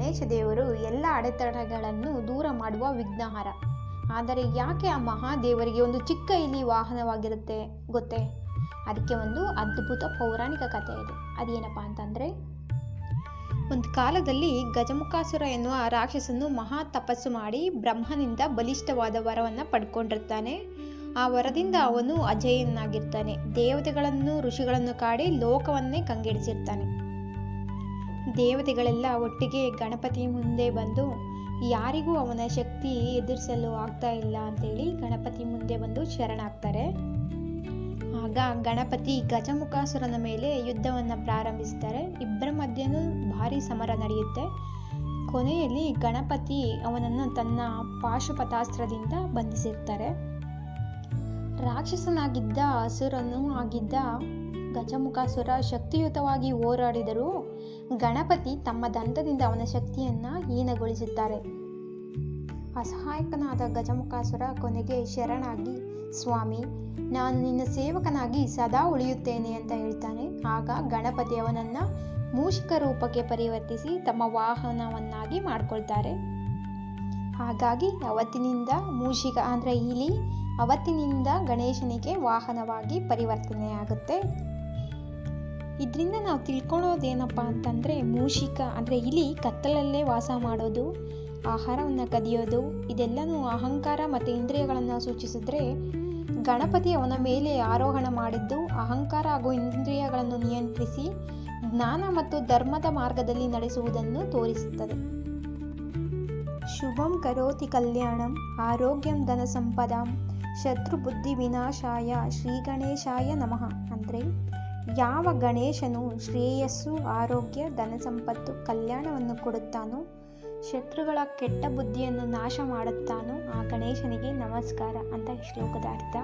ಗಣೇಶ ದೇವರು ಎಲ್ಲ ಅಡೆತಡೆಗಳನ್ನು ದೂರ ಮಾಡುವ ವಿಘ್ನಹಾರ. ಆದರೆ ಯಾಕೆ ಆ ಮಹಾದೇವರಿಗೆ ಒಂದು ಚಿಕ್ಕ ಇಲಿ ವಾಹನವಾಗಿರುತ್ತೆ ಗೊತ್ತೇ? ಅದಕ್ಕೆ ಒಂದು ಅದ್ಭುತ ಪೌರಾಣಿಕ ಕಥೆ ಇದೆ. ಅದೇನಪ್ಪ ಅಂತಂದರೆ, ಒಂದು ಕಾಲದಲ್ಲಿ ಗಜಮುಖಾಸುರ ಎನ್ನುವ ರಾಕ್ಷಸನು ಮಹಾ ತಪಸ್ಸು ಮಾಡಿ ಬ್ರಹ್ಮನಿಂದ ಬಲಿಷ್ಠವಾದ ವರವನ್ನು ಪಡ್ಕೊಂಡಿರ್ತಾನೆ. ಆ ವರದಿಂದ ಅವನು ಅಜಯನಾಗಿರ್ತಾನೆ. ದೇವತೆಗಳನ್ನು, ಋಷಿಗಳನ್ನು ಕಾಡಿ ಲೋಕವನ್ನೇ ಕಂಗೆಡಿಸಿರ್ತಾನೆ. ದೇವತೆಗಳೆಲ್ಲ ಒಟ್ಟಿಗೆ ಗಣಪತಿ ಮುಂದೆ ಬಂದು, ಯಾರಿಗೂ ಅವನ ಶಕ್ತಿ ಎದುರಿಸಲು ಆಗ್ತಾ ಇಲ್ಲ ಅಂತೇಳಿ ಗಣಪತಿ ಮುಂದೆ ಬಂದು ಶರಣಾಗ್ತಾರೆ. ಆಗ ಗಣಪತಿ ಗಜಮುಖಾಸುರನ ಮೇಲೆ ಯುದ್ಧವನ್ನು ಪ್ರಾರಂಭಿಸ್ತಾರೆ. ಇಬ್ಬರ ಮಧ್ಯನೂ ಭಾರಿ ಸಮರ ನಡೆಯುತ್ತೆ. ಕೊನೆಯಲ್ಲಿ ಗಣಪತಿ ಅವನನ್ನು ತನ್ನ ಪಾಶುಪತಾಸ್ತ್ರದಿಂದ ಬಂಧಿಸಿರ್ತಾರೆ. ರಾಕ್ಷಸನಾಗಿದ್ದ ಹಸುರನು ಆಗಿದ್ದ ಗಜಮುಖಾಸುರ ಶಕ್ತಿಯುತವಾಗಿ ಹೋರಾಡಿದರೂ ಗಣಪತಿ ತಮ್ಮ ದಂತದಿಂದ ಅವನ ಶಕ್ತಿಯನ್ನ ಹೀನಗೊಳಿಸುತ್ತಾರೆ ಅಸಹಾಯಕನಾದ ಗಜಮುಖಾಸುರ ಕೊನೆಗೆ ಶರಣಾಗಿ, ಸ್ವಾಮಿ, ನಾನು ನಿನ್ನ ಸೇವಕನಾಗಿ ಸದಾ ಉಳಿಯುತ್ತೇನೆ ಅಂತ ಹೇಳ್ತಾನೆ. ಆಗ ಗಣಪತಿ ಅವನನ್ನು ಮೂಷಿಕ ರೂಪಕ್ಕೆ ಪರಿವರ್ತಿಸಿ ತಮ್ಮ ವಾಹನವನ್ನಾಗಿ ಮಾಡ್ಕೊಳ್ತಾರೆ. ಹಾಗಾಗಿ ಅವತ್ತಿನಿಂದ ಮೂಷಿಕ ಅಂದರೆ ಇಲಿ ಅವತ್ತಿನಿಂದ ಗಣೇಶನಿಗೆ ವಾಹನವಾಗಿ ಪರಿವರ್ತನೆಯಾಗುತ್ತೆ. ಇದರಿಂದ ನಾವು ತಿಳ್ಕೊಳ್ಳೋದೇನಪ್ಪ ಅಂತಂದರೆ ಮೂಷಿಕ, ಅಂದರೆ ಇಲಿ ಕತ್ತಲಲ್ಲೇ ವಾಸ ಮಾಡೋದು, ಆಹಾರವನ್ನು ಕದಿಯೋದು, ಇದೆಲ್ಲನೂ ಅಹಂಕಾರ ಮತ್ತು ಇಂದ್ರಿಯಗಳನ್ನು ಸೂಚಿಸಿದ್ರೆ ಗಣಪತಿ ಅವನ ಮೇಲೆ ಆರೋಹಣ ಮಾಡಿದ್ದು ಅಹಂಕಾರ ಹಾಗೂ ಇಂದ್ರಿಯಗಳನ್ನು ನಿಯಂತ್ರಿಸಿ ಜ್ಞಾನ ಮತ್ತು ಧರ್ಮದ ಮಾರ್ಗದಲ್ಲಿ ನಡೆಸುವುದನ್ನು ತೋರಿಸುತ್ತದೆ. ಶುಭಂ ಕರೋತಿ ಕಲ್ಯಾಣಂ ಆರೋಗ್ಯಂ ಧನ ಸಂಪದಾಂ ಶತ್ರು ಬುದ್ಧಿ ವಿನಾಶಾಯ ಶ್ರೀ ಗಣೇಶಾಯ ನಮಃ. ಅಂದರೆ ಯಾವ ಗಣೇಶನು ಶ್ರೇಯಸ್ಸು, ಆರೋಗ್ಯ, ಧನ ಸಂಪತ್ತು, ಕಲ್ಯಾಣವನ್ನು ಕೊಡುತ್ತಾನೋ, ಶತ್ರುಗಳ ಕೆಟ್ಟ ಬುದ್ಧಿಯನ್ನು ನಾಶ ಮಾಡುತ್ತಾನೋ, ಆ ಗಣೇಶನಿಗೆ ನಮಸ್ಕಾರ ಅಂತ ಶ್ಲೋಕದ ಅರ್ಥ.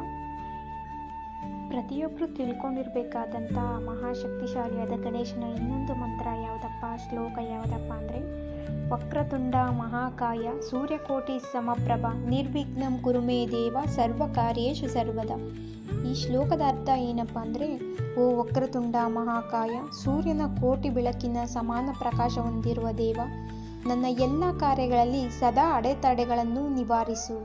ಪ್ರತಿಯೊಬ್ಬರು ತಿಳ್ಕೊಂಡಿರಬೇಕಾದಂಥ ಮಹಾಶಕ್ತಿಶಾಲಿಯಾದ ಗಣೇಶನ ಇನ್ನೊಂದು ಮಂತ್ರ ಯಾವುದಪ್ಪ? ಶ್ಲೋಕ ಯಾವುದಪ್ಪ ಅಂದರೆ ವಕ್ರತುಂಡ ಮಹಾಕಾಯ ಸೂರ್ಯಕೋಟಿ ಸಮಪ್ರಭ ನಿರ್ವಿಘ್ನಂ ಕುರುಮೇ ದೇವ ಸರ್ವ ಕಾರ್ಯೇಶು ಸರ್ವದ. ಈ ಶ್ಲೋಕದ ಅರ್ಥ ಏನಪ್ಪ ಅಂದರೆ, ಓ ವಕ್ರತುಂಡ ಮಹಾಕಾಯ, ಸೂರ್ಯನ ಕೋಟಿ ಬೆಳಕಿನ ಸಮಾನ ಪ್ರಕಾಶ ಹೊಂದಿರುವ ದೇವ, ನನ್ನ ಎಲ್ಲ ಕಾರ್ಯಗಳಲ್ಲಿ ಸದಾ ಅಡೆತಡೆಗಳನ್ನು ನಿವಾರಿಸು.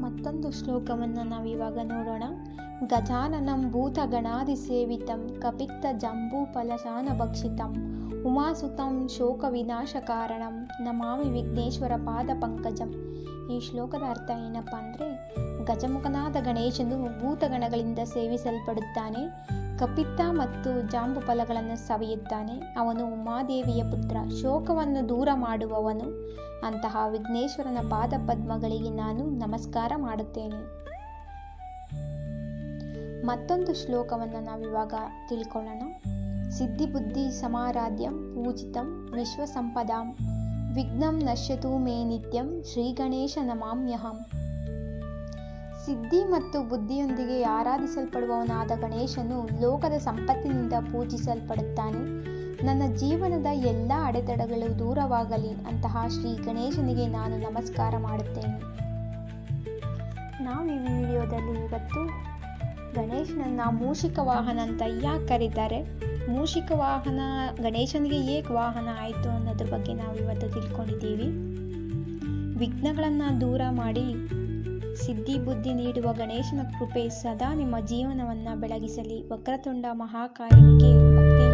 ಮತ್ತೊಂದು ಶ್ಲೋಕವನ್ನು ನಾವಿವಾಗ ನೋಡೋಣ. ಗಜಾನನಂ ಭೂತ ಗಣಾದಿ ಸೇವಿತಂ ಕಪಿತ್ತ ಜಂಬೂಫಲಶಾನ ಭಕ್ಷಿತಂ ಉಮಾಸುತಂ ಶೋಕ ವಿನಾಶ ಕಾರಣಂ ನಮಾಮಿ ವಿಘ್ನೇಶ್ವರ ಪಾದ ಪಂಕಜಂ. ಈ ಶ್ಲೋಕದ ಅರ್ಥ ಏನಪ್ಪ ಅಂದರೆ, ಗಜಮುಖನಾದ ಗಣೇಶನು ಭೂತಗಣಗಳಿಂದ ಸೇವಿಸಲ್ಪಡುತ್ತಾನೆ, ಕಪಿತ್ತ ಮತ್ತು ಜಾಂಬು ಫಲಗಳನ್ನು ಸವಿಯುತ್ತಾನೆ. ಅವನು ಉಮಾದೇವಿಯ ಪುತ್ರ, ಶೋಕವನ್ನು ದೂರ ಮಾಡುವವನು. ಅಂತಹ ವಿಘ್ನೇಶ್ವರನ ಪಾದ ಪದ್ಮಗಳಿಗೆ ನಾನು ನಮಸ್ಕಾರ ಮಾಡುತ್ತೇನೆ. ಮತ್ತೊಂದು ಶ್ಲೋಕವನ್ನು ನಾವಿವಾಗ ತಿಳ್ಕೊಳ್ಳೋಣ. ಸಮಾರಾಧ್ಯಂ ಪೂಜಿತಂ ವಿಶ್ವಸಂಪದಾಂ ವಿಘ್ನಂ ನಶ್ಯತು ಮೇ ನಿತ್ಯಂ ಶ್ರೀ ಗಣೇಶ ನಮಾಮ್ಯಹಂ. ಸಿದ್ಧಿ ಮತ್ತು ಬುದ್ಧಿಯೊಂದಿಗೆ ಆರಾಧಿಸಲ್ಪಡುವವನಾದ ಗಣೇಶನು ಲೋಕದ ಸಂಪತ್ತಿನಿಂದ ಪೂಜಿಸಲ್ಪಡುತ್ತಾನೆ. ನನ್ನ ಜೀವನದ ಎಲ್ಲ ಅಡೆತಡೆಗಳು ದೂರವಾಗಲಿ ಅಂತಹ ಶ್ರೀ ಗಣೇಶನಿಗೆ ನಾನು ನಮಸ್ಕಾರ ಮಾಡುತ್ತೇನೆ. ನಾವು ಈ ವಿಡಿಯೋದಲ್ಲಿ ಇವತ್ತು ಗಣೇಶನನ್ನ ಮೂಷಿಕ ವಾಹನ ಅಂತ ಯಾಕೆ ಕರೀತಾರೆ? ಮೂಷಿಕ ವಾಹನ, ಗಣೇಶನಿಗೆ ಏಕೆ ವಾಹನ ಆಯಿತು ಅನ್ನೋದ್ರ ಬಗ್ಗೆ ನಾವು ಇವತ್ತು ತಿಳ್ಕೊಂಡಿದ್ದೀವಿ. ವಿಘ್ನಗಳನ್ನು ದೂರ ಮಾಡಿ, ಸಿದ್ಧಿ ಬುದ್ಧಿ ನೀಡುವ ಗಣೇಶನ ಕೃಪೆ ಸದಾ ನಿಮ್ಮ ಜೀವನವನ್ನು ಬೆಳಗಿಸಲಿ. ವಕ್ರತುಂಡ ಮಹಾಕಾಯನಿಗೆ